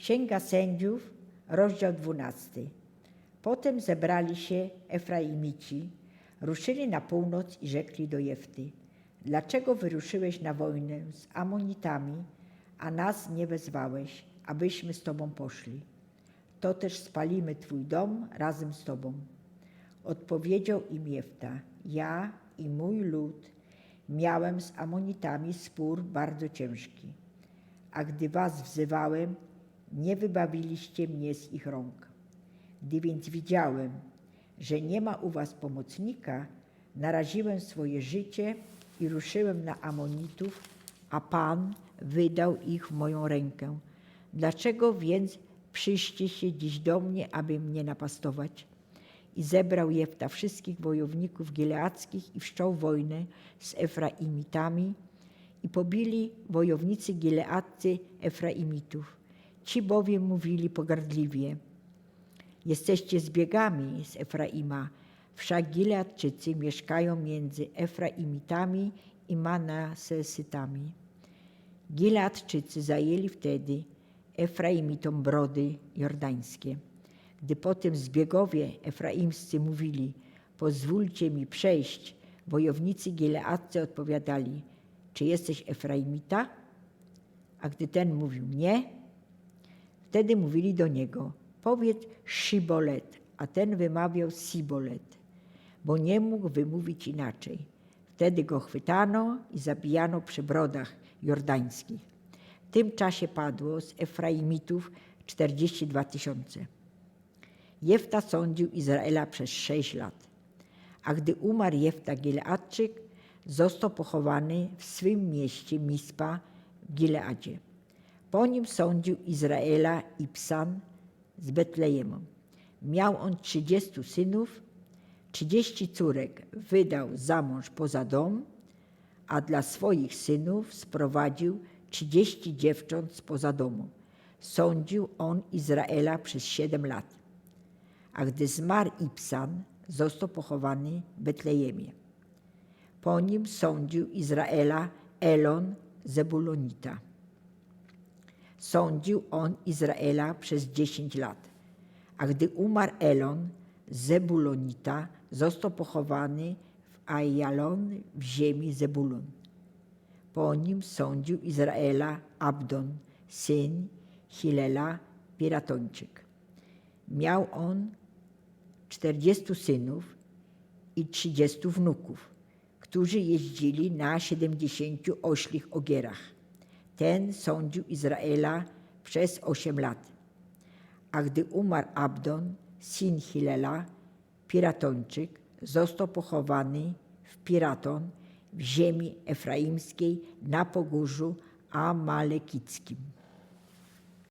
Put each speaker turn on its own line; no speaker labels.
Księga Sędziów, rozdział 12. Potem zebrali się Efraimici, ruszyli na północ i rzekli do Jefty: Dlaczego wyruszyłeś na wojnę z Amonitami, a nas nie wezwałeś, abyśmy z tobą poszli? To też spalimy twój dom razem z tobą. Odpowiedział im Jefta: Ja i mój lud miałem z Amonitami spór bardzo ciężki. A gdy was wzywałem, nie wybawiliście mnie z ich rąk. Gdy więc widziałem, że nie ma u was pomocnika, naraziłem swoje życie i ruszyłem na Amonitów, a Pan wydał ich w moją rękę. Dlaczego więc przyjście się dziś do mnie, aby mnie napastować? I zebrał Jefta wszystkich wojowników gileackich i wszczął wojnę z Efraimitami i pobili wojownicy gileadcy Efraimitów. Ci bowiem mówili pogardliwie, jesteście zbiegami z Efraima, wszak Gileadczycy mieszkają między Efraimitami i Manasesytami. Gileadczycy zajęli wtedy Efraimitom brody jordańskie. Gdy potem zbiegowie efraimscy mówili, pozwólcie mi przejść, wojownicy gileadcy odpowiadali, czy jesteś Efraimita? A gdy ten mówił nie, wtedy mówili do niego, powiedz Shibolet, a ten wymawiał Sibolet, bo nie mógł wymówić inaczej. Wtedy go chwytano i zabijano przy brodach jordańskich. W tym czasie padło z Efraimitów 42 tysiące. Jefta sądził Izraela przez sześć lat. A gdy umarł Jefta Gileadczyk, został pochowany w swym mieście Mispa w Gileadzie. Po nim sądził Izraela Ipsan z Betlejemu. Miał on trzydziestu synów, trzydzieści córek wydał za mąż poza dom, a dla swoich synów sprowadził trzydzieści dziewcząt spoza domu. Sądził on Izraela przez siedem lat. A gdy zmarł Ipsan, został pochowany w Betlejemie. Po nim sądził Izraela Elon Zebulonita. Sądził on Izraela przez dziesięć lat. A gdy umarł Elon Zebulonita, został pochowany w Ajalon w ziemi Zebulon. Po nim sądził Izraela Abdon, syn Hilela, Piratończyk. Miał on czterdziestu synów i trzydziestu wnuków, którzy jeździli na siedemdziesięciu oślich ogierach. Ten sądził Izraela przez osiem lat. A gdy umarł Abdon, syn Hilela, Piratończyk, został pochowany w Piraton w ziemi efraimskiej na pogórzu amalekickim.